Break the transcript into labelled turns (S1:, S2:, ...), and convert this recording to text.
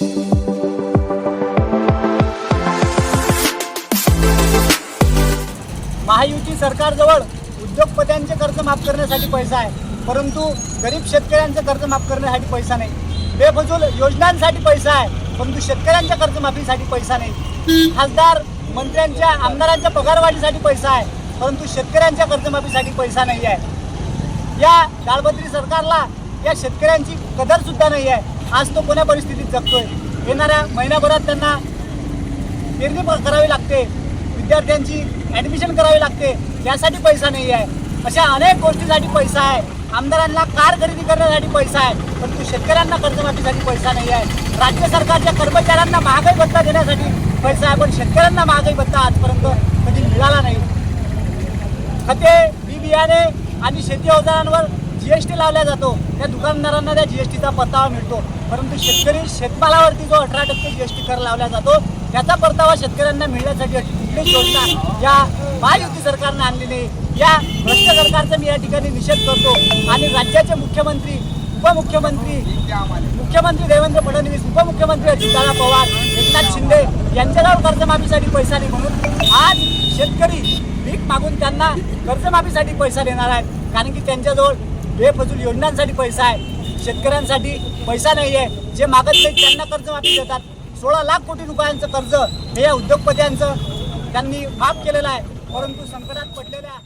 S1: महायुती सरकारजवळ उद्योगपत्यांचे कर्ज माफ करण्यासाठी पैसा आहे. परंतु गरीब शेतकऱ्यांचं कर्ज माफ करण्यासाठी पैसा नाही. बेफजूल योजनांसाठी पैसा आहे. परंतु शेतकऱ्यांच्या कर्जमाफीसाठी पैसा नाही. खासदार मंत्र्यांच्या आमदारांच्या पगारवाढीसाठी पैसा आहे. परंतु शेतकऱ्यांच्या कर्जमाफीसाठी पैसा नाही आहे. या दाळबद्री सरकारला या शेतकऱ्यांची कदरसुद्धा नाही आहे. आज तो कोण्या परिस्थितीत जगतोय? येणाऱ्या महिन्याभरात त्यांना पेरणी करावी लागते. विद्यार्थ्यांची ॲडमिशन करावी लागते. त्यासाठी पैसा नाही आहे. अशा अनेक गोष्टीसाठी पैसा आहे. आमदारांना कार खरेदी करण्यासाठी पैसा आहे. परंतु शेतकऱ्यांना कर्जमाफीसाठी पैसा नाही आहे. राज्य सरकारच्या कर्मचाऱ्यांना महागाई भत्ता देण्यासाठी पैसा आहे. पण शेतकऱ्यांना महागाई भत्ता आजपर्यंत कधी मिळाला नाही. खते बी बियाणे आणि शेती अवजारांवर जीएसटी लावला जातो. त्या दुकानदारांना त्या जीएसटीचा परतावा मिळतो. परंतु शेतकरी शेतमालावरती जो अठरा टक्के जीएसटी कर लावला जातो त्याचा परतावा शेतकऱ्यांना मिळण्यासाठी कुठलीच योजना या महायुती सरकारनं आणलेली या भ्रष्ट सरकारचा मी या ठिकाणी निषेध करतो. आणि राज्याचे मुख्यमंत्री उपमुख्यमंत्री मुख्यमंत्री देवेंद्र फडणवीस उपमुख्यमंत्री अजितदादा पवार एकनाथ शिंदे यांच्याजवळ कर्जमाफीसाठी पैसा नाही म्हणून आज शेतकरी भीक मागून त्यांना कर्जमाफीसाठी पैसा देणार आहेत. कारण की त्यांच्याजवळ बेफजूल योजनांसाठी पैसा आहे. शेतकऱ्यांसाठी पैसा नाही आहे जे मागत नाही त्यांना कर्जमाफी देतात. सोळा लाख कोटी रुपयांचं कर्ज हे या उद्योगपत्यांचं त्यांनी माफ केलेलं आहे. परंतु संकटात पडलेल्या